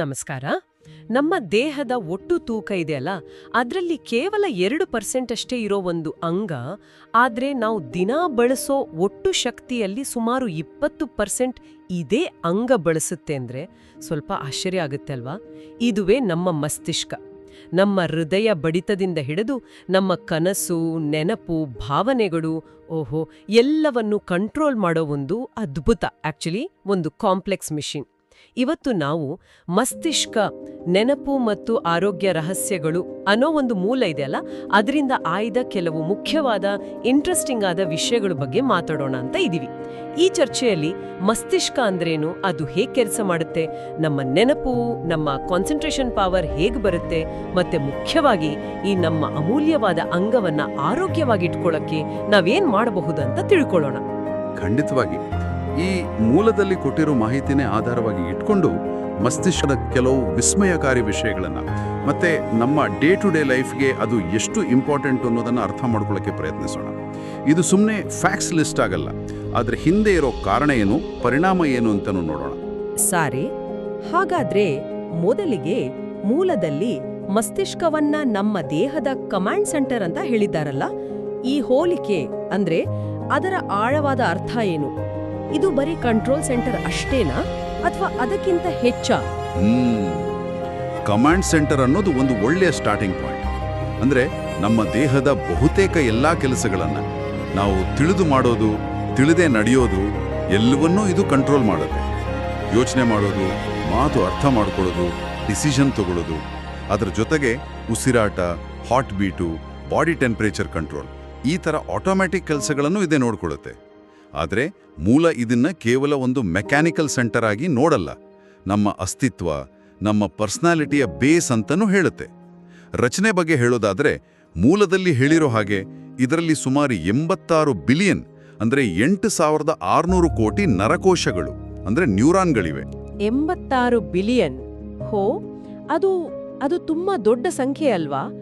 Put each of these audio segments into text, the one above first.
ನಮಸ್ಕಾರ. ನಮ್ಮ ದೇಹದ ಒಟ್ಟು ತೂಕ ಇದೆಯಲ್ಲ, ಅದರಲ್ಲಿ ಕೇವಲ ಎರಡು ಪರ್ಸೆಂಟ್ ಅಷ್ಟೇ ಇರೋ ಒಂದು ಅಂಗ, ಆದ್ರೆ ನಾವು ದಿನ ಬಳಸೋ ಒಟ್ಟು ಶಕ್ತಿಯಲ್ಲಿ ಸುಮಾರು ಇಪ್ಪತ್ತು ಪರ್ಸೆಂಟ್ ಇದೇ ಅಂಗ ಬಳಸುತ್ತೆ ಅಂದ್ರೆ ಸ್ವಲ್ಪ ಆಶ್ಚರ್ಯ ಆಗುತ್ತೆ ಅಲ್ವಾ? ಇದುವೇ ನಮ್ಮ ಮಸ್ತಿಷ್ಕ. ನಮ್ಮ ಹೃದಯ ಬಡಿತದಿಂದ ಹಿಡಿದು ನಮ್ಮ ಕನಸು, ನೆನಪು, ಭಾವನೆಗಳು, ಓಹೋ, ಎಲ್ಲವನ್ನು ಕಂಟ್ರೋಲ್ ಮಾಡೋ ಒಂದು ಅದ್ಭುತ, ಆಕ್ಚುಲಿ ಒಂದು ಕಾಂಪ್ಲೆಕ್ಸ್ ಮಿಷಿನ್. ಇವತ್ತು ನಾವು ಮಸ್ತಿಷ್ಕ, ನೆನಪು ಮತ್ತು ಆರೋಗ್ಯ ರಹಸ್ಯಗಳು ಅನ್ನೋ ಒಂದು ಮೂಲ ಇದೆಯಲ್ಲ? ಅದರಿಂದ ಆಯ್ದ ಕೆಲವು ಮುಖ್ಯವಾದ ಇಂಟ್ರೆಸ್ಟಿಂಗ್ ಆದ ವಿಷಯಗಳ ಬಗ್ಗೆ ಮಾತಾಡೋಣ ಅಂತ ಇದೀವಿ. ಈ ಚರ್ಚೆಯಲ್ಲಿ ಮಸ್ತಿಷ್ಕ ಅಂದ್ರೇನು? ಅದು ಹೇಗೆ ಕೆಲಸ ಮಾಡುತ್ತೆ? ನಮ್ಮ ನೆನಪು, ನಮ್ಮ ಕಾನ್ಸಂಟ್ರೇಷನ್ ಪವರ್ ಹೇಗೆ ಬರುತ್ತೆ? ಮತ್ತೆ ಮುಖ್ಯವಾಗಿ ಈ ನಮ್ಮ ಅಮೂಲ್ಯವಾದ ಅಂಗವನ್ನ ಆರೋಗ್ಯವಾಗಿ ಇಟ್ಕೊಳ್ಳೋಕೆ ನಾವೇನ್ ಅಂತ ತಿಳ್ಕೊಳ್ಳೋಣ. ಖಂಡಿತವಾಗಿ. ಈ ಮೂಲದಲ್ಲಿ ಕೊಟ್ಟಿರೋ ಮಾಹಿತಿನೇ ಆಧಾರವಾಗಿ ಇಟ್ಕೊಂಡು ಮಸ್ತಿಷ್ಕದ ಕೆಲವು ವಿಸ್ಮಯಕಾರಿ ವಿಷಯಗಳನ್ನು, ಮತ್ತೆ ನಮ್ಮ ಡೇ ಟು ಡೇ ಲೈಫ್ಗೆ ಅದು ಎಷ್ಟು ಇಂಪಾರ್ಟೆಂಟ್ ಅನ್ನೋದನ್ನು ಅರ್ಥ ಮಾಡ್ಕೊಳ್ಳೋಕೆ ಪ್ರಯತ್ನಿಸೋಣ. ಇದು ಸುಮ್ಮನೆ ಫ್ಯಾಕ್ಸ್ ಲಿಸ್ಟ್ ಆಗಲ್ಲ ಅದರ ಹಿಂದೆ ಇರೋ ಕಾರಣ ಏನು, ಪರಿಣಾಮ ಏನು ಅಂತನೂ ನೋಡೋಣ. ಸಾರಿ, ಹಾಗಾದ್ರೆ ಮೊದಲಿಗೆ ಮೂಲದಲ್ಲಿ ಮಸ್ತಿಷ್ಕವನ್ನ ನಮ್ಮ ದೇಹದ ಕಮಾಂಡ್ ಸೆಂಟರ್ ಅಂತ ಹೇಳಿದ್ದಾರಲ್ಲ, ಈ ಹೋಲಿಕೆ ಅಂದ್ರೆ ಅದರ ಆಳವಾದ ಅರ್ಥ ಏನು? ಇದು ಬರೀ ಕಂಟ್ರೋಲ್ ಸೆಂಟರ್ ಅಷ್ಟೇನಾ? ಅಥವಾ ಅದಕ್ಕಿಂತ ಹೆಚ್ಚ? ಕಮಾಂಡ್ ಸೆಂಟರ್ ಅನ್ನೋದು ಒಂದು ಒಳ್ಳೆಯ ಸ್ಟಾರ್ಟಿಂಗ್ ಪಾಯಿಂಟ್ ಅಂದ್ರೆ ನಮ್ಮ ದೇಹದ ಬಹುತೇಕ ಎಲ್ಲಾ ಕೆಲಸಗಳನ್ನ ನಾವು ತಿಳಿದು ಮಾಡೋದು, ತಿಳಿದೇ ನಡೆಯೋದು, ಎಲ್ಲವನ್ನೂ ಇದು ಕಂಟ್ರೋಲ್ ಮಾಡುತ್ತೆ. ಯೋಚನೆ ಮಾಡೋದು, ಮಾತು ಅರ್ಥ ಮಾಡ್ಕೊಳ್ಳೋದು ಡಿಸಿಷನ್ ತಗೊಳ್ಳೋದು, ಅದರ ಜೊತೆಗೆ ಉಸಿರಾಟ heart beat body temperature control ಈ ಥರ ಆಟೋಮ್ಯಾಟಿಕ್ ಕೆಲಸಗಳನ್ನು ಇದೇ ನೋಡ್ಕೊಳ್ಳುತ್ತೆ. ಆದರೆ ಮೂಲ ಇದನ್ನ ಕೇವಲ ಒಂದು ಮೆಕ್ಯಾನಿಕಲ್ ಸೆಂಟರ್ ಆಗಿ ನೋಡಲ್ಲ. ನಮ್ಮ ಅಸ್ತಿತ್ವ, ನಮ್ಮ ಪರ್ಸ್ನಾಲಿಟಿಯ ಬೇಸ್ ಅಂತನೂ ಹೇಳುತ್ತೆ. ರಚನೆ ಬಗ್ಗೆ ಹೇಳೋದಾದ್ರೆ ಮೂಲದಲ್ಲಿ ಹೇಳಿರೋ ಹಾಗೆ ಇದರಲ್ಲಿ ಸುಮಾರು ಎಂಬತ್ತಾರು ಬಿಲಿಯನ್ ಅಂದರೆ ಎಂಟು ಸಾವಿರದ ಆರುನೂರು ಕೋಟಿ ನರಕೋಶಗಳು ಅಂದ್ರೆ ನ್ಯೂರಾನ್ಗಳಿವೆ. ಎಂಬತ್ತಾರು ಬಿಲಿಯನ್? ಹೋ, ಅದು ಅದು ತುಂಬಾ ದೊಡ್ಡ ಸಂಖ್ಯೆ ಅಲ್ವಾ?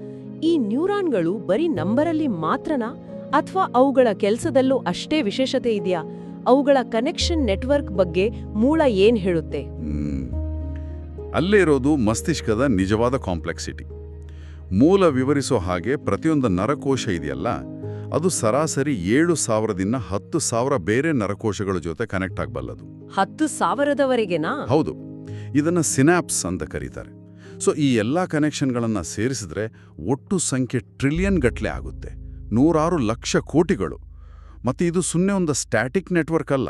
ಈ ನ್ಯೂರಾನ್ಗಳು ಬರೀ ನಂಬರಲ್ಲಿ ಮಾತ್ರನಾ? ಅಥವಾ ಅವುಗಳ ಕೆಲಸದಲ್ಲೂ ಅಷ್ಟೇ ವಿಶೇಷತೆ ಇದೆಯಾ? ಅವುಗಳ ಕನೆಕ್ಷನ್ ನೆಟ್ವರ್ಕ್ ಬಗ್ಗೆ ಮೂಲ ಏನ್ ಹೇಳುತ್ತೆ? ಅಲ್ಲೇ ಇರೋದು ಮಸ್ತಿಷ್ಕದ ನಿಜವಾದ ಕಾಂಪ್ಲೆಕ್ಸಿಟಿ ಮೂಲ ವಿವರಿಸೋ ಹಾಗೆ ಪ್ರತಿಯೊಂದು ನರಕೋಶ ಇದೆಯಲ್ಲ ಅದು ಸರಾಸರಿ ಏಳು ಸಾವಿರದಿಂದ ಹತ್ತು ಸಾವಿರ ಬೇರೆ ನರಕೋಶಗಳ ಜೊತೆ ಕನೆಕ್ಟ್ ಆಗಬಲ್ಲದು. ಹತ್ತು ಸಾವಿರದವರೆಗೆನಾ? ಹೌದು. ಇದನ್ನ ಸಿನಾಪ್ಸ್ ಅಂತ ಕರೀತಾರೆ. ಸೊ ಈ ಎಲ್ಲ ಕನೆಕ್ಷನ್ಗಳನ್ನು ಸೇರಿಸಿದ್ರೆ ಒಟ್ಟು ಸಂಖ್ಯೆ ಟ್ರಿಲಿಯನ್ ಗಟ್ಟಲೆ ಆಗುತ್ತೆ. ನೂರಾರು ಲಕ್ಷ ಕೋಟಿಗಳು. ಮತ್ತು ಇದು ಸುಮ್ಮನೆ ಒಂದು ಸ್ಟ್ಯಾಟಿಕ್ ನೆಟ್ವರ್ಕ್ ಅಲ್ಲ.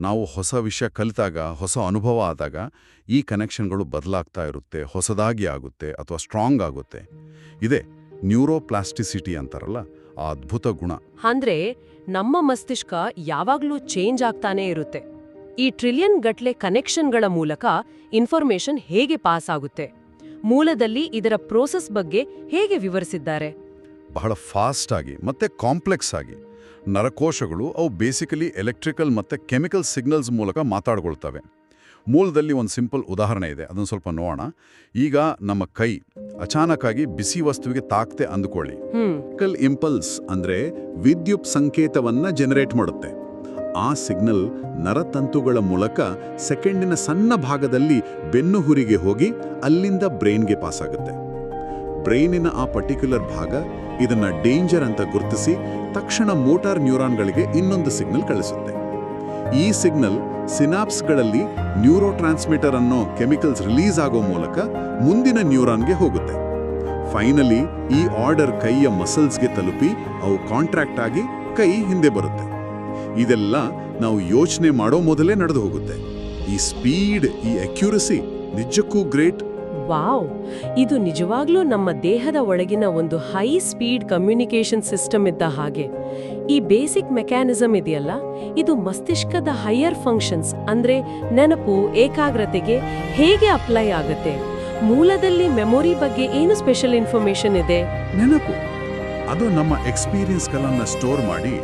ನಾವು ಹೊಸ ವಿಷಯ ಕಲಿತಾಗ, ಹೊಸ ಅನುಭವ ಆದಾಗ ಈ ಕನೆಕ್ಷನ್ಗಳು ಬದಲಾಗ್ತಾ ಇರುತ್ತೆ, ಹೊಸದಾಗಿ ಆಗುತ್ತೆ ಅಥವಾ ಸ್ಟ್ರಾಂಗ್ ಆಗುತ್ತೆ. ಇದೆ ನ್ಯೂರೋಪ್ಲಾಸ್ಟಿಸಿಟಿ ಅಂತಾರಲ್ಲ, ಆ ಅದ್ಭುತ ಗುಣ. ಅಂದ್ರೆ ನಮ್ಮ ಮಸ್ತಿಷ್ಕ ಯಾವಾಗ್ಲೂ ಚೇಂಜ್ ಆಗ್ತಾನೇ ಇರುತ್ತೆ. ಈ ಟ್ರಿಲಿಯನ್ ಗಟ್ಲೆ ಕನೆಕ್ಷನ್ಗಳ ಮೂಲಕ ಇನ್ಫಾರ್ಮೇಶನ್ ಹೇಗೆ ಪಾಸ್ ಆಗುತ್ತೆ? ಮೂಲದಲ್ಲಿ ಇದರ ಪ್ರೋಸೆಸ್ ಬಗ್ಗೆ ಹೇಗೆ ವಿವರಿಸಿದ್ದಾರೆ? ಬಹಳ ಫಾಸ್ಟ್ ಆಗಿ ಮತ್ತೆ ಕಾಂಪ್ಲೆಕ್ಸ್ ಆಗಿ ನರಕೋಶಗಳು ಅವು ಬೇಸಿಕಲಿ ಎಲೆಕ್ಟ್ರಿಕಲ್ ಮತ್ತು ಕೆಮಿಕಲ್ ಸಿಗ್ನಲ್ಸ್ ಮೂಲಕ ಮಾತಾಡ್ಕೊಳ್ತವೆ. ಮೂಲದಲ್ಲಿ ಒಂದು ಸಿಂಪಲ್ ಉದಾಹರಣೆ ಇದೆ ಅದನ್ನು ಸ್ವಲ್ಪ ನೋಡೋಣ. ಈಗ ನಮ್ಮ ಕೈ ಅಚಾನಕ್ಕಾಗಿ ಬಿಸಿ ವಸ್ತುವಿಗೆ ತಾಕ್ತೆ ಅಂದುಕೊಳ್ಳಿ. ಕಲ್ ಇಂಪಲ್ಸ್ ಅಂದ್ರೆ ವಿದ್ಯುತ್ ಸಂಕೇತವನ್ನ ಜನರೇಟ್ ಮಾಡುತ್ತೆ. ಆ ಸಿಗ್ನಲ್ ನರತಂತುಗಳ ಮೂಲಕ ಸೆಕೆಂಡಿನ ಸಣ್ಣ ಭಾಗದಲ್ಲಿ ಬೆನ್ನುಹುರಿಗೆ ಹೋಗಿ ಅಲ್ಲಿಂದ ಬ್ರೈನ್ಗೆ ಪಾಸ್ ಆಗುತ್ತೆ. ಬ್ರೈನಿನ ಆ ಪರ್ಟಿಕ್ಯುಲರ್ ಭಾಗ ಇದನ್ನ ಡೇಂಜರ್ ಅಂತ ಗುರುತಿಸಿ ತಕ್ಷಣ ಮೋಟಾರ್ ನ್ಯೂರಾನ್ಗಳಿಗೆ ಇನ್ನೊಂದು ಸಿಗ್ನಲ್ ಕಳಿಸುತ್ತೆ. ಈ ಸಿಗ್ನಲ್ ಸಿನಾಪ್ಸ್ಗಳಲ್ಲಿ ನ್ಯೂರೋ ಟ್ರಾನ್ಸ್ಮಿಟರ್ ಅನ್ನೋ ಕೆಮಿಕಲ್ಸ್ ರಿಲೀಸ್ ಆಗೋ ಮೂಲಕ ಮುಂದಿನ ನ್ಯೂರಾನ್ಗೆ ಹೋಗುತ್ತೆ. ಫೈನಲಿ ಈ ಆರ್ಡರ್ ಕೈಯ ಮಸಲ್ಸ್ಗೆ ತಲುಪಿ ಅವು ಕಾಂಟ್ರಾಕ್ಟ್ ಆಗಿ ಕೈ ಹಿಂದೆ ಬರುತ್ತೆ. ಇದೆಲ್ಲ ನಾವು ಯೋಚನೆ ಮಾಡೋ ಮೊದಲೇ ನಡೆದು ಹೋಗುತ್ತೆ. ಈ ಸ್ಪೀಡ್, ಈ ಅಕ್ಯುರಸಿ ನಿಜಕ್ಕೂ ಗ್ರೇಟ್. ವಾವ್, ಇದು ನಿಜವಾಗ್ಲೂ ನಮ್ಮ ದೇಹದ ಒಳಗಿನ ಒಂದು ಹೈ ಸ್ಪೀಡ್ ಕಮ್ಯುನಿಕೇಷನ್ ಸಿಸ್ಟಮ್ ಇದ್ದ ಹಾಗೆ. ಈ ಬೇಸಿಕ್ ಮೆಕ್ಯಾನಿಸಮ್ ಇದೆಯಲ್ಲ? ಇದು ಮಸ್ತಿಷ್ಕದ ಹೈಯರ್ ಫಂಕ್ಷನ್ಸ್ ಅಂದ್ರೆ ನೆನಪು, ಏಕಾಗ್ರತೆಗೆ ಹೇಗೆ ಅಪ್ಲೈ ಆಗುತ್ತೆ? ಮೂಲದಲ್ಲಿ ಮೆಮೊರಿ ಬಗ್ಗೆ ಏನು ಸ್ಪೆಷಲ್ ಇನ್ಫಾರ್ಮೇಶನ್ ಇದೆ? ನೆನಪು. ಅದು ನಮ್ಮ ಎಕ್ಸ್ಪೀರಿಯನ್ಸ್ಗಳನ್ನ ಸ್ಟೋರ್ ಮಾಡಿ,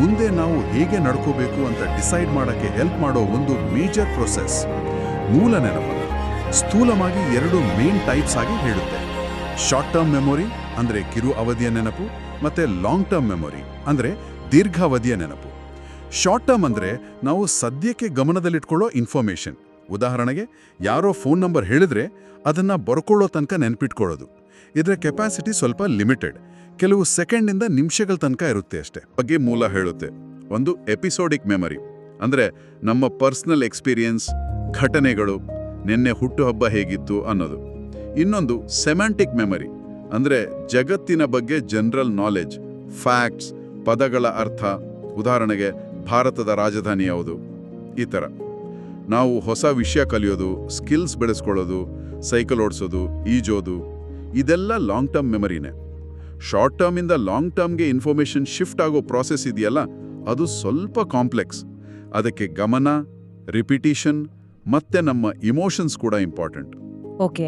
ಮುಂದೆ ನಾವು ಹೇಗೆ ನಡ್ಕೋಬೇಕು ಅಂತ ಡಿಸೈಡ್ ಮಾಡೋಕ್ಕೆ ಹೆಲ್ಪ್ ಮಾಡೋ ಒಂದು ಮೇಜರ್ ಪ್ರೊಸೆಸ್ ಮೂಲ ನೆನಪನ್ನ ಸ್ಥೂಲವಾಗಿ ಎರಡು ಮೇನ್ ಟೈಪ್ಸ್ ಆಗಿ ಹೇಳುತ್ತೆ. ಶಾರ್ಟ್ ಟರ್ಮ್ ಮೆಮೊರಿ ಅಂದರೆ ಕಿರು ಅವಧಿಯ ನೆನಪು, ಮತ್ತು ಲಾಂಗ್ ಟರ್ಮ್ ಮೆಮೊರಿ ಅಂದರೆ ದೀರ್ಘಾವಧಿಯ ನೆನಪು. ಶಾರ್ಟ್ ಟರ್ಮ್ ಅಂದರೆ ನಾವು ಸದ್ಯಕ್ಕೆ ಗಮನದಲ್ಲಿಟ್ಕೊಳ್ಳೋ ಇನ್ಫಾರ್ಮೇಷನ್ ಉದಾಹರಣೆಗೆ, ಯಾರೋ ಫೋನ್ ನಂಬರ್ ಹೇಳಿದ್ರೆ ಅದನ್ನು ಬರ್ಕೊಳ್ಳೋ ತನಕ ನೆನ್ಪಿಟ್ಕೊಳ್ಳೋದು. ಇದರ ಕೆಪಾಸಿಟಿ ಸ್ವಲ್ಪ ಲಿಮಿಟೆಡ್ ಕೆಲವು ಸೆಕೆಂಡಿಂದ ನಿಮಿಷಗಳ ತನಕ ಇರುತ್ತೆ ಅಷ್ಟೇ. ಬಗ್ಗೆ ಮೂಲ ಹೇಳುತ್ತೆ. ಒಂದು ಎಪಿಸೋಡಿಕ್ ಮೆಮರಿ ಅಂದರೆ ನಮ್ಮ ಪರ್ಸ್ನಲ್ ಎಕ್ಸ್ಪೀರಿಯನ್ಸ್ ಘಟನೆಗಳು ನಿನ್ನೆ ಹುಟ್ಟುಹಬ್ಬ ಹೇಗಿತ್ತು ಅನ್ನೋದು. ಇನ್ನೊಂದು ಸೆಮ್ಯಾಂಟಿಕ್ ಮೆಮರಿ ಅಂದರೆ ಜಗತ್ತಿನ ಬಗ್ಗೆ ಜನರಲ್ ನಾಲೆಜ್ ಫ್ಯಾಕ್ಟ್ಸ್ ಪದಗಳ ಅರ್ಥ, ಉದಾಹರಣೆಗೆ ಭಾರತದ ರಾಜಧಾನಿ ಯಾವುದು? ಈ ಥರ ನಾವು ಹೊಸ ವಿಷಯ ಕಲಿಯೋದು ಸ್ಕಿಲ್ಸ್ ಬೆಳೆಸ್ಕೊಳ್ಳೋದು ಸೈಕಲ್ ಓಡಿಸೋದು, ಈಜೋದು, ಇದೆಲ್ಲ ಲಾಂಗ್ ಟರ್ಮ್ ಮೆಮರಿನೇ ಶಾರ್ಟ್ ಟರ್ಮಿಂದ ಲಾಂಗ್ ಟರ್ಮ್ಗೆ ಇನ್ಫಾರ್ಮೇಷನ್ ಶಿಫ್ಟ್ ಆಗೋ ಪ್ರಾಸೆಸ್ ಇದೆಯಲ್ಲ? ಅದು ಸ್ವಲ್ಪ ಕಾಂಪ್ಲೆಕ್ಸ್ ಅದಕ್ಕೆ ಗಮನ ರಿಪಿಟೇಷನ್ ಮತ್ತೆ ನಮ್ಮ ಇಮೋಷನ್ಸ್ ಕೂಡ ಇಂಪಾರ್ಟೆಂಟ್ ಓಕೆ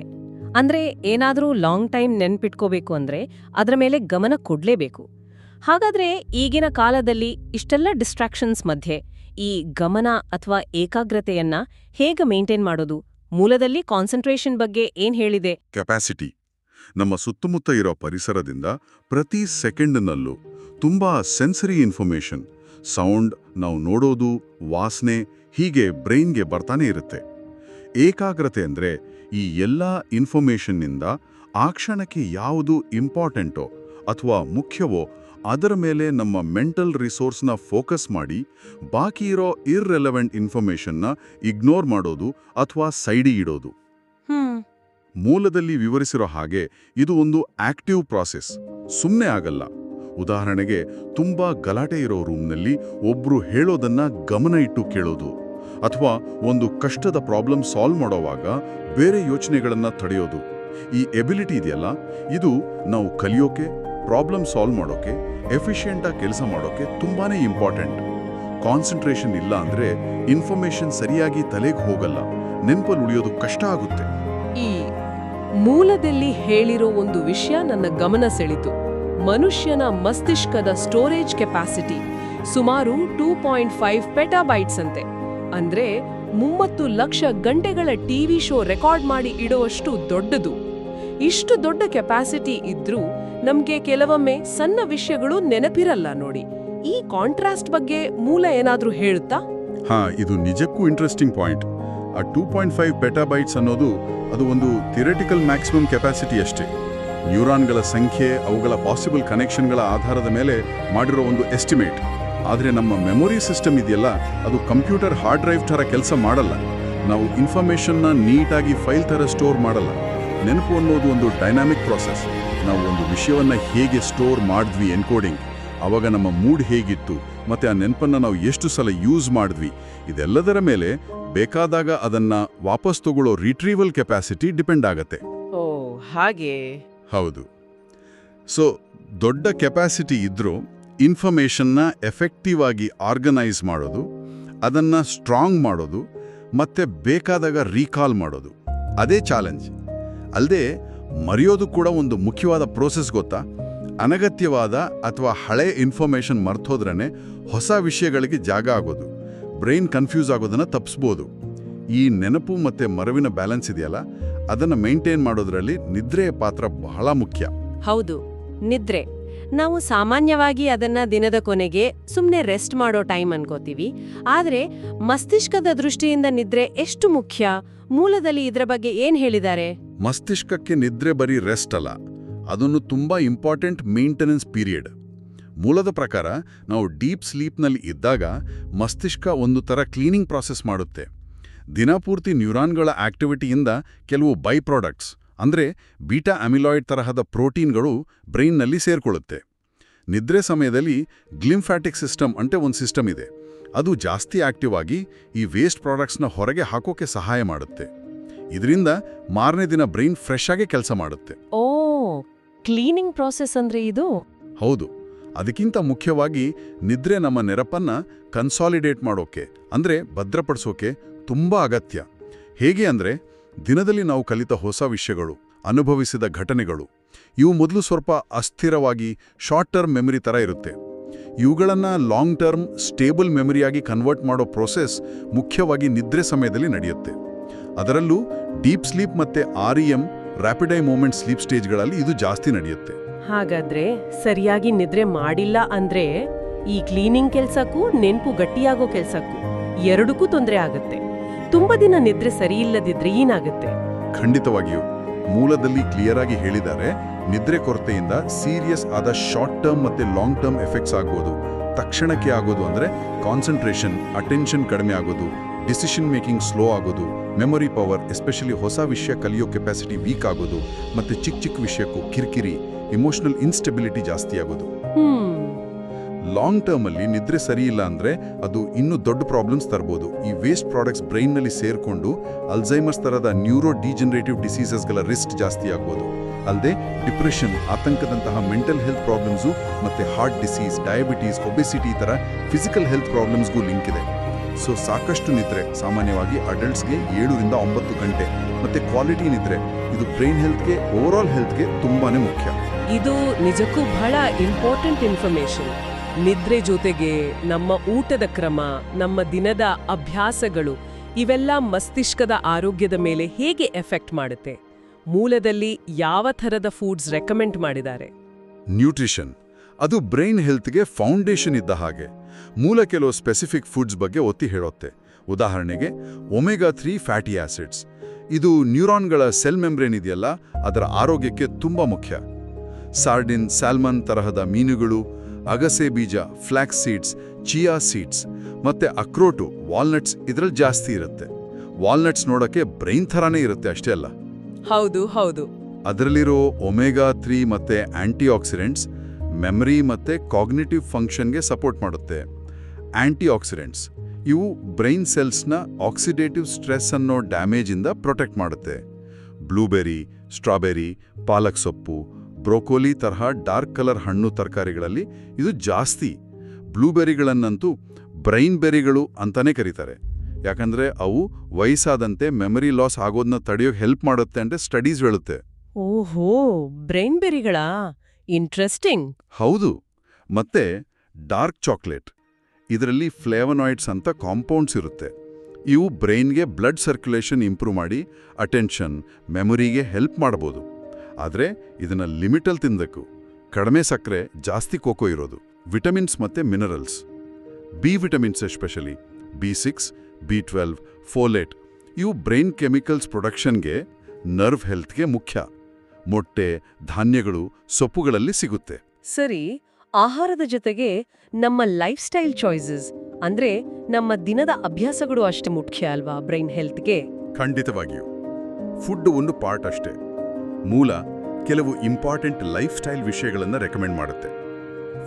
ಅಂದ್ರೆ ಏನಾದರೂ ಲಾಂಗ್ ಟೈಮ್ ನೆನ್ಪಿಟ್ಕೋಬೇಕು ಅಂದ್ರೆ ಅದರ ಮೇಲೆ ಗಮನ ಕೊಡ್ಲೇಬೇಕು. ಹಾಗಾದ್ರೆ ಈಗಿನ ಕಾಲದಲ್ಲಿ ಇಷ್ಟೆಲ್ಲ ಡಿಸ್ಟ್ರಾಕ್ಷನ್ಸ್ ಮಧ್ಯೆ ಈ ಗಮನ ಅಥವಾ ಏಕಾಗ್ರತೆಯನ್ನ ಹೇಗೆ ಮೇಂಟೈನ್ ಮಾಡೋದು? ಮೂಲದಲ್ಲಿ ಕಾನ್ಸಂಟ್ರೇಷನ್ ಬಗ್ಗೆ ಏನ್ ಹೇಳಿದೆ? ಕೆಪಾಸಿಟಿ ನಮ್ಮ ಸುತ್ತಮುತ್ತ ಇರೋ ಪರಿಸರದಿಂದ ಪ್ರತಿ ಸೆಕೆಂಡ್ನಲ್ಲೂ ತುಂಬಾ ಸೆನ್ಸರಿ ಇನ್ಫಾರ್ಮೇಷನ್ ಸೌಂಡ್ ನಾವು ನೋಡೋದು ವಾಸನೆ ಹೀಗೆ ಬ್ರೈನ್ಗೆ ಬರ್ತಾನೆ ಇರುತ್ತೆ. ಏಕಾಗ್ರತೆ ಅಂದರೆ ಈ ಎಲ್ಲ ಇನ್ಫಾರ್ಮೇಷನ್ನಿಂದ ಆ ಕ್ಷಣಕ್ಕೆ ಯಾವುದು ಇಂಪಾರ್ಟೆಂಟೋ ಅಥವಾ ಮುಖ್ಯವೋ ಅದರ ಮೇಲೆ ನಮ್ಮ ಮೆಂಟಲ್ ರಿಸೋರ್ಸ್ನ ಫೋಕಸ್ ಮಾಡಿ ಬಾಕಿ ಇರೋ ಇರ್ರೆಲೆವೆಂಟ್ ಇನ್ಫಾರ್ಮೇಷನ್ನ ಇಗ್ನೋರ್ ಮಾಡೋದು ಅಥವಾ ಸೈಡಿಗಿಡೋದು ಇಡೋದು. ಮೂಲದಲ್ಲಿ ವಿವರಿಸಿರೋ ಹಾಗೆ ಇದು ಒಂದು ಆಕ್ಟಿವ್ ಪ್ರಾಸೆಸ್. ಸುಮ್ಮನೆ ಆಗಲ್ಲ. ಉದಾಹರಣೆಗೆ ತುಂಬಾ ಗಲಾಟೆ ಇರೋ ರೂಮ್ನಲ್ಲಿ ಒಬ್ರು ಹೇಳೋದನ್ನ ಗಮನ ಇಟ್ಟು ಕೇಳೋದು. ಅಥವಾ ಒಂದು ಕಷ್ಟದ ಪ್ರಾಬ್ಲಮ್ ಸಾಲ್ವ್ ಮಾಡೋವಾಗ ಬೇರೆ ಯೋಚನೆಗಳನ್ನು ತಡೆಯೋದು. ಈ ಎಬಿಲಿಟಿ ಇದೆಯಲ್ಲ? ಇದು ನಾವು ಕಲಿಯೋಕೆ ಪ್ರಾಬ್ಲಮ್ ಸಾಲ್ವ್ ಮಾಡೋಕೆ ಎಫಿಷಿಯೆಂಟಾಗಿ ಕೆಲಸ ಮಾಡೋಕೆ ತುಂಬಾನೇ ಇಂಪಾರ್ಟೆಂಟ್ ಕಾನ್ಸಂಟ್ರೇಷನ್ ಇಲ್ಲ ಅಂದ್ರೆ ಇನ್ಫಾರ್ಮೇಷನ್ ಸರಿಯಾಗಿ ತಲೆಗೆ ಹೋಗಲ್ಲ. ನೆನಪಲ್ಲಿ ಉಳಿಯೋದು ಕಷ್ಟ ಆಗುತ್ತೆ. ಈ ಮೂಲದಲ್ಲಿ ಹೇಳಿರೋ ಒಂದು ವಿಷಯ ನನ್ನ ಗಮನ ಸೆಳಿತು. ಮನುಷ್ಯನ ಮಸ್ತಿಷ್ಕದ ಸ್ಟೋರೇಜ್ ಕೆಪಾಸಿಟಿ ಸುಮಾರು ಟೂ ಪಾಯಿಂಟ್ ಫೈವ್ ಪೆಟಾಬೈಟ್ಸ್ ಅಂತೆ. ಅಂದ್ರೆ ಮೂವತ್ತು ಲಕ್ಷ ಗಂಟೆಗಳ ಟಿವಿ ಶೋ ರೆಕಾರ್ಡ್ ಮಾಡಿ ಇಡುವಷ್ಟು ದೊಡ್ಡದು. ಇಷ್ಟು ದೊಡ್ಡ ಕೆಪಾಸಿಟಿ ಇದ್ರೂ ನಮ್ಗೆ ಕೆಲವೊಮ್ಮೆ ಸಣ್ಣ ವಿಷಯಗಳು ನೆನಪಿರಲ್ಲ ನೋಡಿ. ಈ ಕಾಂಟ್ರಾಸ್ಟ್ ಬಗ್ಗೆ ಮೂಲ ಏನಾದ್ರೂ ಹೇಳುತ್ತಾ? ಹಾ, ಇದು ನಿಜಕ್ಕೂ ಇಂಟ್ರೆಸ್ಟಿಂಗ್ ಪಾಯಿಂಟ್ ಆ ಟೂ ಪಾಯಿಂಟ್ ಫೈವ್ ಪೆಟಾಬೈಟ್ಸ್ ಅನ್ನೋದು ಅದು ಒಂದು ಥಿಯರಿಟಿಕಲ್ ಮ್ಯಾಕ್ಸಿಮಮ್ ಕೆಪಾಸಿಟಿ ಅಷ್ಟೇ. ನ್ಯೂರಾನ್ಗಳ ಸಂಖ್ಯೆ, ಅವುಗಳ ಪಾಸಿಬಲ್ ಕನೆಕ್ಷನ್ಗಳ ಆಧಾರದ ಮೇಲೆ ಮಾಡಿರೋ ಒಂದು ಎಸ್ಟಿಮೇಟ್ ಆದರೆ ನಮ್ಮ ಮೆಮೊರಿ ಸಿಸ್ಟಮ್ ಇದೆಯಲ್ಲ ಅದು ಕಂಪ್ಯೂಟರ್ ಹಾರ್ಡ್ ಡ್ರೈವ್ ಥರ ಕೆಲಸ ಮಾಡಲ್ಲ. ನಾವು ಇನ್ಫಾರ್ಮೇಷನ್ನ ನೀಟಾಗಿ ಫೈಲ್ ಥರ ಸ್ಟೋರ್ ಮಾಡಲ್ಲ. ನೆನಪು ಅನ್ನೋದು ಒಂದು ಡೈನಾಮಿಕ್ ಪ್ರಾಸೆಸ್ ನಾವು ಒಂದು ವಿಷಯವನ್ನು ಹೇಗೆ ಸ್ಟೋರ್ ಮಾಡಿದ್ವಿ ಎನ್ಕೋಡಿಂಗ್ ಅವಾಗ ನಮ್ಮ ಮೂಡ್ ಹೇಗಿತ್ತು ಮತ್ತು ಆ ನೆನಪನ್ನು ನಾವು ಎಷ್ಟು ಸಲ ಯೂಸ್ ಮಾಡಿದ್ವಿ. ಇದೆಲ್ಲದರ ಮೇಲೆ ಬೇಕಾದಾಗ ಅದನ್ನು ವಾಪಸ್ ತಗೊಳ್ಳೋ ರಿಟ್ರೀವಲ್ ಕೆಪಾಸಿಟಿ ಡಿಪೆಂಡ್ ಆಗತ್ತೆ. ಹಾಗೆ. ಹೌದು. ಸೊ ದೊಡ್ಡ ಕೆಪಾಸಿಟಿ ಇದ್ರೂ ಇನ್ಫಾರ್ಮೇಷನ್ನ ಎಫೆಕ್ಟಿವ್ ಆಗಿ ಆರ್ಗನೈಸ್ ಮಾಡೋದು, ಅದನ್ನ ಸ್ಟ್ರಾಂಗ್ ಮಾಡೋದು, ಮತ್ತೆ ಬೇಕಾದಾಗ ರೀಕಾಲ್ ಮಾಡೋದು. ಅದೇ ಚಾಲೆಂಜ್. ಅಲ್ಲದೆ ಮರೆಯೋದು ಕೂಡ ಒಂದು ಮುಖ್ಯವಾದ ಪ್ರೋಸೆಸ್ ಗೊತ್ತಾ? ಅನಗತ್ಯವಾದ ಅಥವಾ ಹಳೆ ಇನ್ಫಾರ್ಮೇಷನ್ ಮರ್ತೋದ್ರೇ ಹೊಸ ವಿಷಯಗಳಿಗೆ ಜಾಗ ಆಗೋದು. ಬ್ರೈನ್ ಕನ್ಫ್ಯೂಸ್ ಆಗೋದನ್ನು ತಪ್ಪಿಸ್ಬೋದು ಈ ನೆನಪು ಮತ್ತು ಮರವಿನ ಬ್ಯಾಲೆನ್ಸ್ ಇದೆಯಲ್ಲ? ಅದನ್ನು ಮೇಂಟೈನ್ ಮಾಡೋದ್ರಲ್ಲಿ ನಿದ್ರೆಯ ಪಾತ್ರ ಬಹಳ ಮುಖ್ಯ. ಹೌದು. ನಿದ್ರೆ. ನಾವು ಸಾಮಾನ್ಯವಾಗಿ ಅದನ್ನ ದಿನದ ಕೊನೆಗೆ ಸುಮ್ಮನೆ ರೆಸ್ಟ್ ಮಾಡೋ ಟೈಮ್ ಅನ್ಕೋತೀವಿ. ಆದ್ರೆ ಮಸ್ತಿಷ್ಕದ ದೃಷ್ಟಿಯಿಂದ ನಿದ್ರೆ ಎಷ್ಟು ಮುಖ್ಯ? ಮೂಲದಲ್ಲಿ ಇದರ ಬಗ್ಗೆ ಏನ್ ಹೇಳಿದ್ದಾರೆ? ಮಸ್ತಿಷ್ಕಕ್ಕೆ ನಿದ್ರೆ ಬರೀ ರೆಸ್ಟ್ ಅಲ್ಲ, ಅದನ್ನು ತುಂಬಾ ಇಂಪಾರ್ಟೆಂಟ್ ಮೇಂಟೆನೆನ್ಸ್ ಪೀರಿಯಡ್ ಮೂಲದ ಪ್ರಕಾರ, ನಾವು ಡೀಪ್ ಸ್ಲೀಪ್ನಲ್ಲಿ ಇದ್ದಾಗ ಮಸ್ತಿಷ್ಕ ಒಂದು ಥರ ಕ್ಲೀನಿಂಗ್ ಪ್ರಾಸೆಸ್ ಮಾಡುತ್ತೆ. ದಿನಪೂರ್ತಿ ನ್ಯೂರಾನ್ಗಳ ಆಕ್ಟಿವಿಟಿಯಿಂದ ಕೆಲವು ಬೈ ಪ್ರಾಡಕ್ಟ್ಸ್ ಅಂದರೆ ಬೀಟಾ ಅಮಿಲಾಯ್ಡ್ ತರಹದ ಪ್ರೋಟೀನ್ಗಳು ಬ್ರೈನ್ನಲ್ಲಿ ಸೇರ್ಕೊಳ್ಳುತ್ತೆ. ನಿದ್ರೆ ಸಮಯದಲ್ಲಿ ಗ್ಲಿಂಫ್ಯಾಟಿಕ್ ಸಿಸ್ಟಮ್ ಅಂತ ಒಂದು ಸಿಸ್ಟಮ್ ಇದೆ. ಅದು ಜಾಸ್ತಿ ಆಕ್ಟಿವ್ ಆಗಿ ಈ ವೇಸ್ಟ್ ಪ್ರಾಡಕ್ಟ್ಸ್ನ ಹೊರಗೆ ಹಾಕೋಕೆ ಸಹಾಯ ಮಾಡುತ್ತೆ. ಇದರಿಂದ ಮಾರನೇ ದಿನ ಬ್ರೈನ್ ಫ್ರೆಶ್ ಆಗಿ ಕೆಲಸ ಮಾಡುತ್ತೆ. ಓ ಕ್ಲೀನಿಂಗ್ ಪ್ರೋಸೆಸ್ ಅಂದ್ರೆ ಇದು? ಹೌದು. ಅದಕ್ಕಿಂತ ಮುಖ್ಯವಾಗಿ ನಿದ್ರೆ ನಮ್ಮ ನೆರಪನ್ನ ಕನ್ಸಾಲಿಡೇಟ್ ಮಾಡೋಕೆ ಅಂದ್ರೆ ಭದ್ರಪಡಿಸೋಕೆ ತುಂಬಾ ಅಗತ್ಯ. ಹೇಗೆ ಅಂದ್ರೆ ದಿನದಲ್ಲಿ ನಾವು ಕಲಿತ ಹೊಸ ವಿಷಯಗಳು, ಅನುಭವಿಸಿದ ಘಟನೆಗಳು, ಇವು ಮೊದಲು ಸ್ವಲ್ಪ ಅಸ್ಥಿರವಾಗಿ ಶಾರ್ಟ್ ಟರ್ಮ್ ಮೆಮರಿ ಥರ ಇರುತ್ತೆ. ಇವುಗಳನ್ನು ಲಾಂಗ್ ಟರ್ಮ್ ಸ್ಟೇಬಲ್ ಮೆಮರಿಯಾಗಿ ಕನ್ವರ್ಟ್ ಮಾಡೋ ಪ್ರೋಸೆಸ್ ಮುಖ್ಯವಾಗಿ ನಿದ್ರೆ ಸಮಯದಲ್ಲಿ ನಡೆಯುತ್ತೆ. ಅದರಲ್ಲೂ ಡೀಪ್ ಸ್ಲೀಪ್ ಮತ್ತೆ R E M rapid eye movement sleep ಸ್ಟೇಜ್ಗಳಲ್ಲಿ ಇದು ಜಾಸ್ತಿ ನಡೆಯುತ್ತೆ. ಹಾಗಾದ್ರೆ ಸರಿಯಾಗಿ ನಿದ್ರೆ ಮಾಡಿಲ್ಲ ಅಂದ್ರೆ ಈ ಕ್ಲೀನಿಂಗ್ ಕೆಲಸಕ್ಕೂ ನೆನ್ಪು ಗಟ್ಟಿಯಾಗೋ ಕೆಲಸಕ್ಕೂ ಎರಡಕ್ಕೂ ತೊಂದರೆ ಆಗುತ್ತೆ. ತುಂಬಾ ದಿನ ನಿದ್ರೆ ಸರಿಯಿಲ್ಲದಿದ್ರೆ ಏನಾಗುತ್ತೆ? ಖಂಡಿತವಾಗಿಯೂ. ಮೂಲದಲ್ಲಿ ಕ್ಲಿಯರ್ ಆಗಿ ಹೇಳಿದ್ದಾರೆ ನಿದ್ರೆ ಕೊರತೆಯಿಂದ ಸೀರಿಯಸ್ ಆದ ಶಾರ್ಟ್ ಟರ್ಮ್ ಮತ್ತೆ ಲಾಂಗ್ ಟರ್ಮ್ ಎಫೆಕ್ಟ್ಸ್ ಆಗೋದು. ತಕ್ಷಣಕ್ಕೆ ಆಗೋದು ಅಂದ್ರೆ ಕಾನ್ಸಂಟ್ರೇಷನ್ ಅಟೆನ್ಷನ್ ಕಡಿಮೆ ಆಗೋದು ಡಿಸಿಷನ್ ಮೇಕಿಂಗ್ ಸ್ಲೋ ಆಗೋದು ಮೆಮೊರಿ ಪವರ್ ಎಸ್ಪೆಷಲಿ ಹೊಸ ವಿಷಯ ಕಲಿಯೋ ಕೆಪಾಸಿಟಿ ವೀಕ್ ಆಗೋದು ಮತ್ತೆ ಚಿಕ್ಕ ಚಿಕ್ಕ ವಿಷಯಕ್ಕೂ ಕಿರಿಕಿರಿ ಇಮೋಷನಲ್ ಇನ್ಸ್ಟೆಬಿಲಿಟಿ ಜಾಸ್ತಿ ಆಗೋದು. ಲಾಂಗ್ ಟರ್ಮ್ ಅಲ್ಲಿ ನಿದ್ರೆ ಸರಿ ಇಲ್ಲ ಅಂದ್ರೆ ಅದು ಇನ್ನೂ ದೊಡ್ಡ ಪ್ರಾಬ್ಲಮ್ಸ್ ತರಬಹುದು ಈ ವೇಸ್ಟ್ ಪ್ರಾಡಕ್ಟ್ಸ್ ಬ್ರೈನ್ನಲ್ಲಿ ಸೇರ್ಕೊಂಡು ಅಲ್ಝೈಮರ್ಸ್ ತರದ ನ್ಯೂರೋ ಡಿಜನರೇಟಿವ್ ಡಿಸೀಸಸ್ಗಳ ರಿಸ್ಕ್ ಜಾಸ್ತಿ ಆಗ್ಬೋದು. ಅಲ್ಲದೆ ಡಿಪ್ರೆಷನ್ ಆತಂಕದಂತಹ ಮೆಂಟಲ್ ಹೆಲ್ತ್ ಪ್ರಾಬ್ಲಮ್ಸು ಮತ್ತೆ ಹಾರ್ಟ್ ಡಿಸೀಸ್ ಡಯಾಬಿಟೀಸ್ ಒಬೆಸಿಟಿ ತರ ಫಿಸಿಕಲ್ ಹೆಲ್ತ್ ಪ್ರಾಬ್ಲಮ್ಸ್ಗೂ ಲಿಂಕ್ ಇದೆ. ಸೊ ಸಾಕಷ್ಟು ನಿದ್ರೆ ಸಾಮಾನ್ಯವಾಗಿ ಅಡಲ್ಟ್ಸ್ಗೆ ಏಳರಿಂದ ಒಂಬತ್ತು ಗಂಟೆ ಮತ್ತೆ ಕ್ವಾಲಿಟಿ ನಿದ್ರೆ ಇದು ಬ್ರೈನ್ ಹೆಲ್ತ್ಗೆ ಓವರಾಲ್ ಹೆಲ್ತ್ಗೆ ತುಂಬಾನೇ ಮುಖ್ಯ. ಇದು ನಿಜಕ್ಕೂ ಬಹಳ ಇಂಪಾರ್ಟೆಂಟ್ ಇನ್ಫಾರ್ಮೇಶನ್ ನಿದ್ರೆ ಜೊತೆಗೆ ನಮ್ಮ ಊಟದ ಕ್ರಮ, ನಮ್ಮ ದಿನದ ಅಭ್ಯಾಸಗಳು ಇವೆಲ್ಲ ಮಸ್ತಿಷ್ಕದ ಆರೋಗ್ಯದ ಮೇಲೆ ಹೇಗೆ ಎಫೆಕ್ಟ್ ಮಾಡುತ್ತೆ? ಮೂಲದಲ್ಲಿ ಯಾವ ಥರದ ಫುಡ್ಸ್ ರೆಕಮೆಂಡ್ ಮಾಡಿದ್ದಾರೆ? ನ್ಯೂಟ್ರಿಷನ್ ಅದು ಬ್ರೈನ್ ಹೆಲ್ತ್ಗೆ ಫೌಂಡೇಶನ್ ಇದ್ದ ಹಾಗೆ. ಮೂಲ ಕೆಲವು ಸ್ಪೆಸಿಫಿಕ್ ಫುಡ್ಸ್ ಬಗ್ಗೆ ಒತ್ತಿ ಹೇಳುತ್ತೆ. ಉದಾಹರಣೆಗೆ ಒಮೆಗಾ ತ್ರೀ ಫ್ಯಾಟಿ ಆಸಿಡ್ಸ್ ಇದು ನ್ಯೂರಾನ್ಗಳ ಸೆಲ್ ಮೆಂಬ್ರೇನ್ ಇದೆಯಲ್ಲ, ಅದರ ಆರೋಗ್ಯಕ್ಕೆ ತುಂಬ ಮುಖ್ಯ. ಸಾರ್ಡಿನ್ ಸ್ಯಾಲ್ಮನ್ ತರಹದ ಮೀನುಗಳು ಅಗಸೆ ಬೀಜ ಫ್ಲ್ಯಾಕ್ಸ್ ಸೀಡ್ಸ್ ಚಿಯಾ ಸೀಡ್ಸ್ ಮತ್ತು ಅಕ್ರೋಟು ವಾಲ್ನಟ್ಸ್ ಇದರಲ್ಲಿ ಜಾಸ್ತಿ ಇರುತ್ತೆ. ವಾಲ್ನಟ್ಸ್ ನೋಡೋಕ್ಕೆ ಬ್ರೈನ್ ಥರಾನೇ ಇರುತ್ತೆ ಅಷ್ಟೇ ಅಲ್ಲ. ಹೌದು ಹೌದು. ಅದರಲ್ಲಿರೋ ಒಮೆಗಾ ತ್ರೀ ಮತ್ತು ಆಂಟಿ ಆಕ್ಸಿಡೆಂಟ್ಸ್ ಮೆಮರಿ ಮತ್ತು ಕಾಗ್ನಿಟಿವ್ ಫಂಕ್ಷನ್ಗೆ ಸಪೋರ್ಟ್ ಮಾಡುತ್ತೆ. ಆಂಟಿ ಆಕ್ಸಿಡೆಂಟ್ಸ್ ಇವು ಬ್ರೈನ್ ಸೆಲ್ಸ್ನ ಆಕ್ಸಿಡೇಟಿವ್ ಸ್ಟ್ರೆಸ್ ಅನ್ನೋ ಡ್ಯಾಮೇಜಿಂದ ಪ್ರೊಟೆಕ್ಟ್ ಮಾಡುತ್ತೆ. ಬ್ಲೂಬೆರಿ ಸ್ಟ್ರಾಬೆರಿ ಪಾಲಕ್ ಸೊಪ್ಪು ಬ್ರೋಕೋಲಿ ತರಹ ಡಾರ್ಕ್ ಕಲರ್ ಹಣ್ಣು ತರಕಾರಿಗಳಲ್ಲಿ ಇದು ಜಾಸ್ತಿ. ಬ್ಲೂಬೆರಿಗಳನ್ನಂತೂ ಬ್ರೈನ್ ಬೆರಿಗಳು ಅಂತಾನೆ ಕರೀತಾರೆ. ಯಾಕಂದ್ರೆ ಅವು ವಯಸ್ಸಾದಂತೆ ಮೆಮರಿ ಲಾಸ್ ಆಗೋದನ್ನ ತಡೆಯೋಕೆ ಹೆಲ್ಪ್ ಮಾಡುತ್ತೆ ಅಂತ ಸ್ಟಡೀಸ್ ಹೇಳುತ್ತೆ. ಓಹೋ ಬ್ರೈನ್ ಬೆರಿಗಳಾ? ಇಂಟ್ರೆಸ್ಟಿಂಗ್. ಹೌದು. ಮತ್ತೆ ಡಾರ್ಕ್ ಚಾಕ್ಲೇಟ್ ಇದರಲ್ಲಿ ಫ್ಲೇವನಾಯ್ಡ್ಸ್ ಅಂತ ಕಾಂಪೌಂಡ್ಸ್ ಇರುತ್ತೆ. ಇವು ಬ್ರೈನ್ಗೆ ಬ್ಲಡ್ ಸರ್ಕ್ಯುಲೇಷನ್ ಇಂಪ್ರೂವ್ ಮಾಡಿ ಅಟೆನ್ಷನ್ ಮೆಮೊರಿಗೆ ಹೆಲ್ಪ್ ಮಾಡ್ಬೋದು. ಆದರೆ ಇದನ್ನ ಲಿಮಿಟಲ್ಲಿ ತಿನ್ನಬೇಕು ಕಡಿಮೆ ಸಕ್ಕರೆ ಜಾಸ್ತಿ ಕೋಕೋ ಇರೋದು. ವಿಟಮಿನ್ಸ್ ಮತ್ತೆ minerals. B vitamins especially B six B twelve folate. ಇವು ಬ್ರೈನ್ ಕೆಮಿಕಲ್ಸ್ ಪ್ರೊಡಕ್ಷನ್ಗೆ ನರ್ವ್ ಹೆಲ್ತ್ಗೆ ಮುಖ್ಯ. ಮೊಟ್ಟೆ ಧಾನ್ಯಗಳು ಸೊಪ್ಪುಗಳಲ್ಲಿ ಸಿಗುತ್ತೆ. ಸರಿ ಆಹಾರದ ಜೊತೆಗೆ ನಮ್ಮ ಲೈಫ್ ಸ್ಟೈಲ್ ಚಾಯ್ಸಸ್ ಅಂದ್ರೆ ನಮ್ಮ ದಿನದ ಅಭ್ಯಾಸಗಳು ಅಷ್ಟೇ ಮುಖ್ಯ ಅಲ್ವಾ ಬ್ರೈನ್ ಹೆಲ್ತ್ಗೆ? ಖಂಡಿತವಾಗಿಯೂ. ಫುಡ್ ಒಂದು ಪಾರ್ಟ್ ಅಷ್ಟೇ. ಮೂಲ ಕೆಲವು ಇಂಪಾರ್ಟೆಂಟ್ ಲೈಫ್ ಸ್ಟೈಲ್ ವಿಷಯಗಳನ್ನು ರೆಕಮೆಂಡ್ ಮಾಡುತ್ತೆ.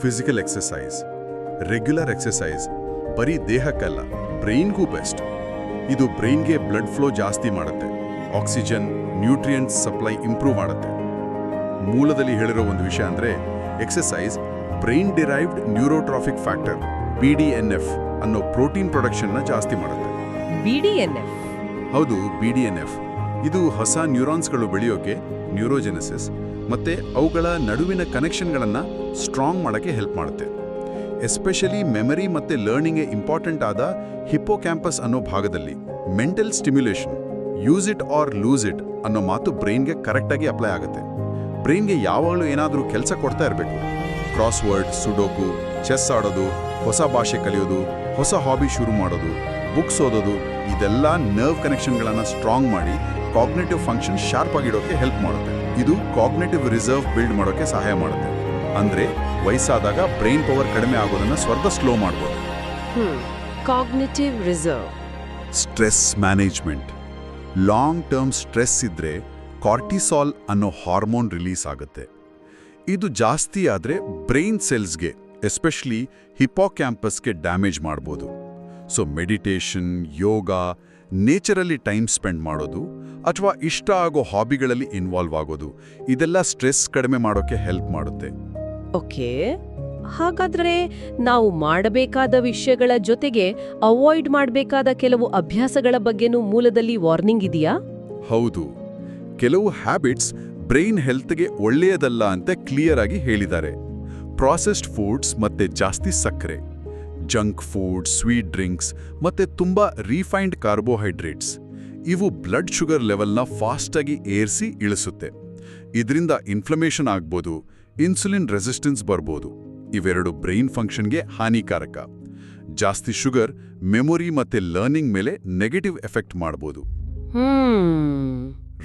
ಫಿಸಿಕಲ್ ಎಕ್ಸಸೈಸ್ ರೆಗ್ಯುಲರ್ ಎಕ್ಸಸೈಸ್ ಬರೀ ದೇಹಕ್ಕಲ್ಲ ಬ್ರೈನ್ಗೂ ಬೆಸ್ಟ್. ಇದು ಬ್ರೈನ್ಗೆ ಬ್ಲಡ್ ಫ್ಲೋ ಜಾಸ್ತಿ ಮಾಡುತ್ತೆ. ಆಕ್ಸಿಜನ್ ನ್ಯೂಟ್ರಿಯೆಂಟ್ಸ್ ಸಪ್ಲೈ ಇಂಪ್ರೂವ್ ಮಾಡುತ್ತೆ. ಮೂಲದಲ್ಲಿ ಹೇಳಿರೋ ಒಂದು ವಿಷಯ ಅಂದರೆ exercise brain derived neurotrophic factor B D N F ಅನ್ನೋ ಪ್ರೋಟೀನ್ ಪ್ರೊಡಕ್ಷನ್ನ ಜಾಸ್ತಿ ಮಾಡುತ್ತೆ. ಬಿಡಿಎನ್ಎಫ್ ಹೌದು ಬಿ ಡಿ ಎನ್ ಎಫ್ ಇದು ಹೊಸ ನ್ಯೂರಾನ್ಸ್ಗಳು ಬೆಳೆಯೋಕೆ ನ್ಯೂರೋಜೆನೆಸಿಸ್ ಮತ್ತೆ ಅವುಗಳ ನಡುವಿನ ಕನೆಕ್ಷನ್ಗಳನ್ನು ಸ್ಟ್ರಾಂಗ್ ಮಾಡೋಕ್ಕೆ ಹೆಲ್ಪ್ ಮಾಡುತ್ತೆ. ಎಸ್ಪೆಷಲಿ ಮೆಮರಿ ಮತ್ತೆ ಲರ್ನಿಂಗ್ಗೆ ಇಂಪಾರ್ಟೆಂಟ್ ಆದ ಹಿಪ್ಪೋ ಕ್ಯಾಂಪಸ್ ಅನ್ನೋ ಭಾಗದಲ್ಲಿ mental stimulation, use it or lose it ಅನ್ನೋ ಮಾತು ಬ್ರೈನ್ಗೆ ಕರೆಕ್ಟಾಗಿ ಅಪ್ಲೈ ಆಗುತ್ತೆ. ಬ್ರೈನ್ಗೆ ಯಾವಾಗಲೂ ಏನಾದರೂ ಕೆಲಸ ಕೊಡ್ತಾ ಇರಬೇಕು. ಕ್ರಾಸ್ ವರ್ಡ್ ಸುಡೋಕು, ಚೆಸ್ ಆಡೋದು, ಹೊಸ ಭಾಷೆ ಕಲಿಯೋದು, ಹೊಸ ಹಾಬಿ ಶುರು ಮಾಡೋದು, ಬುಕ್ಸ್ ಓದೋದು, ಇದೆಲ್ಲ ನರ್ವ್ ಕನೆಕ್ಷನ್ಗಳನ್ನು ಸ್ಟ್ರಾಂಗ್ ಮಾಡಿ ಕಾಗ್ನೇಟಿವ್ ಫಂಕ್ಷನ್ ಶಾರ್ಪ್ ಆಗಿಡೋಕೆ ಹೆಲ್ಪ್ ಮಾಡುತ್ತೆ. ಇದು ಕಾಗ್ನೇಟಿವ್ ರಿಸರ್ವ್ ಬಿಲ್ಡ್ ಮಾಡೋಕೆ ಸಹಾಯ ಮಾಡುತ್ತೆ. ಅಂದ್ರೆ ವಯಸ್ಸಾದಾಗ ಬ್ರೈನ್ ಪವರ್ ಕಡಿಮೆ ಆಗೋದನ್ನ ಸ್ವರ್ಧ ಸ್ಲೋ ಮಾಡ್ಬೋದು. Cognitive reserve stress management long term stress ಇದ್ರೆ ಕಾರ್ಟಿಸಾಲ್ ಅನ್ನೋ ಹಾರ್ಮೋನ್ ರಿಲೀಸ್ ಆಗುತ್ತೆ. ಇದು ಜಾಸ್ತಿ ಆದರೆ ಬ್ರೈನ್ ಸೆಲ್ಸ್ಗೆ ಎಸ್ಪೆಷಲಿ ಹಿಪೋಕ್ಯಾಂಪಸ್ಗೆ ಡ್ಯಾಮೇಜ್ ಮಾಡ್ಬೋದು. ಸೊ ಮೆಡಿಟೇಷನ್ ಯೋಗ ನೇಚರಲ್ಲಿ ಟೈಮ್ ಸ್ಪೆಂಡ್ ಮಾಡೋದು ಅಥವಾ ಇಷ್ಟ ಆಗೋ ಹಾಬಿಗಳಲ್ಲಿ ಇನ್ವಾಲ್ವ್ ಆಗೋದು. ಇದೆಲ್ಲ ಸ್ಟ್ರೆಸ್ ಕಡಿಮೆ ಮಾಡೋಕ್ಕೆ ಹೆಲ್ಪ್ ಮಾಡುತ್ತೆ. ಓಕೆ. ಹಾಗಾದ್ರೆ ನಾವು ಮಾಡಬೇಕಾದ ವಿಷಯಗಳ ಜೊತೆಗೆ ಅವಾಯ್ಡ್ ಮಾಡಬೇಕಾದ ಕೆಲವು ಅಭ್ಯಾಸಗಳ ಬಗ್ಗೆನೂ ಮೂಲದಲ್ಲಿ ವಾರ್ನಿಂಗ್ ಇದೆಯಾ? ಹೌದು. ಕೆಲವು ಹ್ಯಾಬಿಟ್ಸ್ ಬ್ರೈನ್ ಹೆಲ್ತ್ಗೆ ಒಳ್ಳೆಯದಲ್ಲ ಅಂತ ಕ್ಲಿಯರ್ ಆಗಿ ಹೇಳಿದ್ದಾರೆ. ಪ್ರಾಸೆಸ್ಡ್ ಫುಡ್ಸ್ ಮತ್ತೆ ಜಾಸ್ತಿ ಸಕ್ಕರೆ ಜಂಕ್ ಫುಡ್ ಸ್ವೀಟ್ ಡ್ರಿಂಕ್ಸ್ ಮತ್ತೆ ತುಂಬಾ ರೀಫೈನ್ಡ್ ಕಾರ್ಬೋಹೈಡ್ರೇಟ್ಸ್ ಇವು ಬ್ಲಡ್ ಶುಗರ್ ಲೆವೆಲ್ನ ಫಾಸ್ಟಾಗಿ ಏರಿಸಿ ಇಳಿಸುತ್ತೆ. ಇದರಿಂದ ಇನ್ಫ್ಲಮೇಷನ್ ಆಗ್ಬೋದು ಇನ್ಸುಲಿನ್ ರೆಸಿಸ್ಟೆನ್ಸ್ ಬರ್ಬೋದು. ಇವೆರಡು ಬ್ರೈನ್ ಫಂಕ್ಷನ್ಗೆ ಹಾನಿಕಾರಕ. ಜಾಸ್ತಿ ಶುಗರ್ ಮೆಮೊರಿ ಮತ್ತೆ ಲರ್ನಿಂಗ್ ಮೇಲೆ ನೆಗೆಟಿವ್ ಎಫೆಕ್ಟ್ ಮಾಡ್ಬೋದು.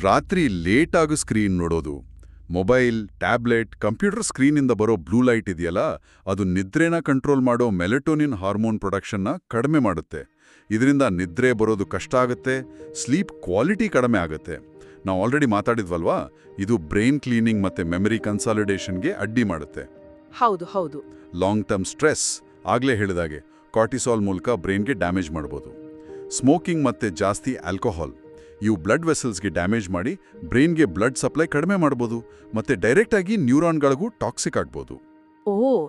ರಾತ್ರಿ ಲೇಟ್ ಆಗೋ ಸ್ಕ್ರೀನ್ ನೋಡೋದು. ಮೊಬೈಲ್ ಟ್ಯಾಬ್ಲೆಟ್ ಕಂಪ್ಯೂಟರ್ ಸ್ಕ್ರೀನಿಂದ ಬರೋ ಬ್ಲೂ ಲೈಟ್ ಇದೆಯಲ್ಲ ಅದು ನಿದ್ರೆನ ಕಂಟ್ರೋಲ್ ಮಾಡೋ ಮೆಲೆಟೋನಿನ್ ಹಾರ್ಮೋನ್ ಪ್ರೊಡಕ್ಷನ್ನ ಕಡಿಮೆ ಮಾಡುತ್ತೆ. ಇದರಿಂದ ನಿದ್ರೆ ಬರೋದು ಕಷ್ಟ ಆಗುತ್ತೆ ಸ್ಲೀಪ್ ಕ್ವಾಲಿಟಿ ಕಡಿಮೆ ಆಗುತ್ತೆ. ನಾವು ಆಲ್ರೆಡಿ ಮಾತಾಡಿದ್ವಲ್ವಾ? ಇದು ಬ್ರೈನ್ ಕ್ಲೀನಿಂಗ್ ಮತ್ತೆ ಮೆಮರಿ ಕನ್ಸಾಲಿಡೇಷನ್ಗೆ ಅಡ್ಡಿ ಮಾಡುತ್ತೆ. ಹೌದು ಹೌದು. ಲಾಂಗ್ ಟರ್ಮ್ ಸ್ಟ್ರೆಸ್ ಆಗಲೇ ಹೇಳಿದಾಗೆ ಕಾರ್ಟಿಸಾಲ್ ಮೂಲಕ ಬ್ರೈನ್ಗೆ ಡ್ಯಾಮೇಜ್ ಮಾಡ್ಬೋದು. ಸ್ಮೋಕಿಂಗ್ ಮತ್ತೆ ಜಾಸ್ತಿ ಆಲ್ಕೋಹಾಲ್ ಇವು ಬ್ಲಡ್ ವೆಸಲ್ಸ್ಗೆ ಡ್ಯಾಮೇಜ್ ಮಾಡಿ ಬ್ರೈನ್ಗೆ ಬ್ಲಡ್ ಸಪ್ಲೈ ಕಡಿಮೆ ಮಾಡ್ಬೋದು ಮತ್ತೆ ಡೈರೆಕ್ಟಾಗಿ ನ್ಯೂರಾನ್ಗಳಿಗೂ ಟಾಕ್ಸಿಕ್ ಆಗ್ಬೋದು. ಓ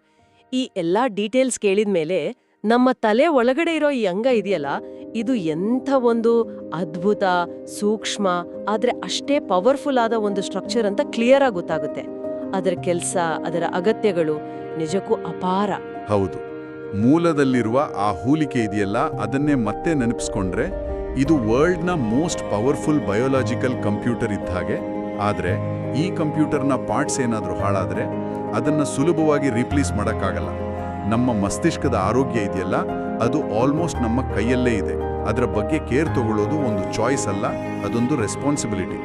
ಈ ಎಲ್ಲಾ ಡೀಟೇಲ್ಸ್ ಕೇಳಿದ್ಮೇಲೆ ನಮ್ಮ ತಲೆ ಒಳಗಡೆ ಇರೋ ಈ ಅಂಗ ಇದೆಯಲ್ಲ, ಇದು ಎಂಥ ಒಂದು ಅದ್ಭುತ, ಸೂಕ್ಷ್ಮ, ಆದರೆ ಅಷ್ಟೇ ಪವರ್ಫುಲ್ ಆದ ಒಂದು ಸ್ಟ್ರಕ್ಚರ್ ಅಂತ ಕ್ಲಿಯರ್ ಆಗಿ ಗೊತ್ತಾಗುತ್ತೆ. ಅದರ ಕೆಲಸ, ಅದರ ಅಗತ್ಯಗಳು ನಿಜಕ್ಕೂ ಅಪಾರ. ಹೌದು. ಮೂಲದಲ್ಲಿರುವ ಆ ಹೂಲಿಕೆ ಇದೆಯಲ್ಲ, ಅದನ್ನೇ ಮತ್ತೆ ನೆನಪಿಸ್ಕೊಂಡ್ರೆ, ಇದು ವರ್ಲ್ಡ್ನ ಮೋಸ್ಟ್ ಪವರ್ಫುಲ್ ಬಯೋಲಾಜಿಕಲ್ ಕಂಪ್ಯೂಟರ್ ಇದ್ದ ಹಾಗೆ, ಆದರೆ ಈ ಕಂಪ್ಯೂಟರ್ನ ಪಾರ್ಟ್ಸ್ ಏನಾದರೂ ಹಾಳಾದರೆ, ಅದನ್ನು ಸುಲಭವಾಗಿ ರಿಪ್ಲೇಸ್ ಮಾಡೋಕ್ಕಾಗಲ್ಲ. ನಮ್ಮ ಮಸ್ತಿಷ್ಕದ ಆರೋಗ್ಯ ಇದೆಯಲ್ಲ, ಅದು ಆಲ್ಮೋಸ್ಟ್ ನಮ್ಮ ಕೈಯಲ್ಲೇ ಇದೆ. ಅದರ ಬಗ್ಗೆ ಕೇರ್ ತಗೊಳ್ಳೋದು ಒಂದು ಚಾಯ್ಸ್ ಅಲ್ಲ, ಅದೊಂದು ರೆಸ್ಪಾನ್ಸಿಬಿಲಿಟಿ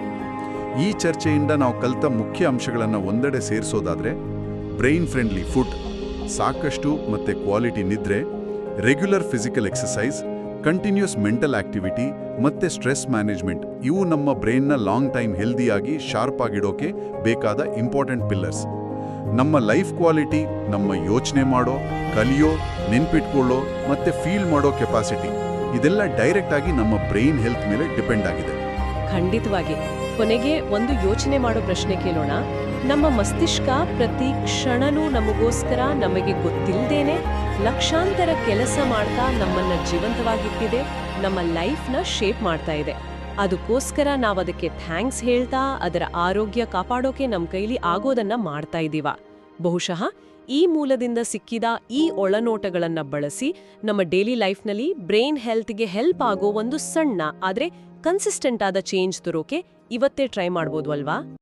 ಈ ಚರ್ಚೆಯಿಂದ ನಾವು ಕಲಿತ ಮುಖ್ಯ ಅಂಶಗಳನ್ನು ಒಂದೆಡೆ ಸೇರಿಸೋದಾದರೆ ಬ್ರೈನ್ ಫ್ರೆಂಡ್ಲಿ ಫುಡ್ ಸಾಕಷ್ಟು ಮತ್ತು ಕ್ವಾಲಿಟಿ ನಿದ್ರೆ regular physical exercise continuous mental activity ಮತ್ತು ಸ್ಟ್ರೆಸ್ ಮ್ಯಾನೇಜ್ಮೆಂಟ್ ಇವು ನಮ್ಮ ಬ್ರೈನ್ನ ಲಾಂಗ್ ಟೈಮ್ ಹೆಲ್ದಿಯಾಗಿ ಶಾರ್ಪ್ ಆಗಿಡೋಕೆ ಬೇಕಾದ ಇಂಪಾರ್ಟೆಂಟ್ ಪಿಲ್ಲರ್ಸ್ ನಮ್ಮ ಲೈಫ್ ಕ್ವಾಲಿಟಿ, ನಮ್ಮ ಯೋಚನೆ ಮಾಡೋ, ಕಲಿಯೋ, ನೆನ್ಪಿಟ್ಕೊಳ್ಳೋ ಮತ್ತೆ ಫೀಲ್ ಮಾಡೋ ಕೆಪಾಸಿಟಿ ಇದೆಲ್ಲ ಡೈರೆಕ್ಟ್ ಆಗಿ ನಮ್ಮ ಬ್ರೈನ್ ಹೆಲ್ತ್ ಮೇಲೆ ಡಿಪೆಂಡ್ ಆಗಿದೆ. ಖಂಡಿತವಾಗಿ. ಕೊನೆಗೆ ಒಂದು ಯೋಚನೆ ಮಾಡೋ ಪ್ರಶ್ನೆ ಕೇಳೋಣ. ನಮ್ಮ ಮಸ್ತಿಷ್ಕ ಪ್ರತಿ ಕ್ಷಣನೂ ನಮಗೋಸ್ಕರ ನಮಗೆ ಗೊತ್ತಿಲ್ಲದೇನೆ ಲಕ್ಷಾಂತರ ಕೆಲಸ ಮಾಡ್ತಾ ನಮ್ಮನ್ನ ಜೀವಂತವಾಗಿಟ್ಟಿದೆ, ನಮ್ಮ ಲೈಫ್ನ ಶೇಪ್ ಮಾಡ್ತಾ ಇದೆ. ಅದಕ್ಕೋಸ್ಕರ ನಾವು ಅದಕ್ಕೆ ಥ್ಯಾಂಕ್ಸ್ ಹೇಳ್ತಾ ಅದರ ಆರೋಗ್ಯ ಕಾಪಾಡೋಕೆ ನಮ್ಮ ಕೈಲಿ ಆಗೋದನ್ನ ಮಾಡ್ತಾ ಇದ್ದೀವ. ಬಹುಶಃ ಈ ಮೂಲದಿಂದ ಸಿಕ್ಕಿದ ಈ ಒಳನೋಟಗಳನ್ನು ಬಳಸಿ ನಮ್ಮ ಡೈಲಿ ಲೈಫ್ನಲ್ಲಿ ಬ್ರೈನ್ ಹೆಲ್ತ್ಗೆ ಹೆಲ್ಪ್ ಆಗೋ ಒಂದು ಸಣ್ಣ, ಆದ್ರೆ ಕನ್ಸಿಸ್ಟೆಂಟ್ ಆದ ಚೇಂಜ್ ತರೋಕೆ ಇವತ್ತೇ ಟ್ರೈ ಮಾಡ್ಬೋದು ಅಲ್ವಾ?